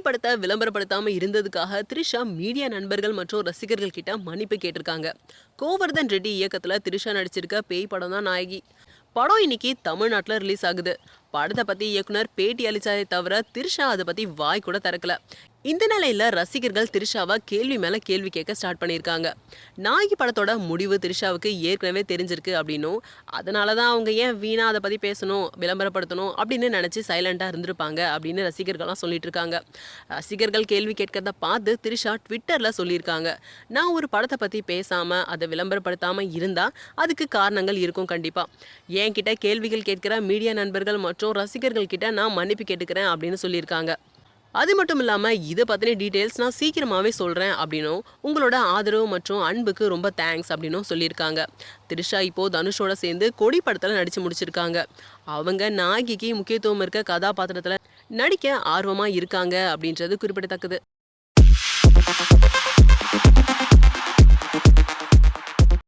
படத்தை விளம்பரப்படுத்தாம இருந்ததுக்காக த்ரிஷா மீடியா நண்பர்கள் மற்றும் ரசிகர்கள் கிட்ட மன்னிப்பு கேட்டிருக்காங்க. கோவர்தன் ரெட்டி இயக்கத்துல த்ரிஷா நடிச்சிருக்க பேய் படம் தான் நாயகி. படம் இன்னைக்கு தமிழ்நாட்டில் ரிலீஸ் ஆகுது. படத்தை பத்தி இயக்குனர் பேட்டி அளிச்சாரே தவிர த்ரிஷா அதை பத்தி வாய் கூட திறக்கல. இந்த நிலையில ரசிகர்கள் த்ரிஷாவை கேள்வி மேல கேள்வி கேட்க ஸ்டார்ட் பண்ணியிருக்காங்க. நாயகி படத்தோட முடிவு த்ரிஷாவுக்கு ஏற்கனவே தெரிஞ்சிருக்கு அப்படின்னும் அதனால தான் அவங்க ஏன் வீணா அதை பத்தி பேசணும் விளம்பரப்படுத்தணும் அப்படின்னு நினச்சி சைலண்டா இருந்திருப்பாங்க அப்படின்னு ரசிகர்கள்லாம் சொல்லிட்டு இருக்காங்க. ரசிகர்கள் கேள்வி கேட்கறத பார்த்து த்ரிஷா ட்விட்டர்ல சொல்லியிருக்காங்க. நான் ஒரு படத்தை பத்தி பேசாம அதை விளம்பரப்படுத்தாம இருந்தா அதுக்கு காரணங்கள் இருக்கும் கண்டிப்பா. என்கிட்ட கேள்விகள் கேட்கிற மீடியா நண்பர்கள் மற்றும் ரசிகர்கள் கிட்ட நான் மன்னிப்பு கேட்டுக்கிறேன் அப்படின்னு சொல்லியிருக்காங்க. அது மட்டும் இல்லாமல் இதை பற்றின டீட்டெயில்ஸ் நான் சீக்கிரமாகவே சொல்கிறேன் அப்படின்னும் உங்களோட ஆதரவு மற்றும் அன்புக்கு ரொம்ப தேங்க்ஸ் அப்படின்னும் சொல்லியிருக்காங்க. த்ரிஷா இப்போ தனுஷோட சேர்ந்து கொடி படத்தில் நடித்து முடிச்சிருக்காங்க. அவங்க நாகிக்கு முக்கியத்துவம் இருக்க கதாபாத்திரத்தில் நடிக்க ஆர்வமாக இருக்காங்க அப்படின்றது குறிப்பிடத்தக்கது.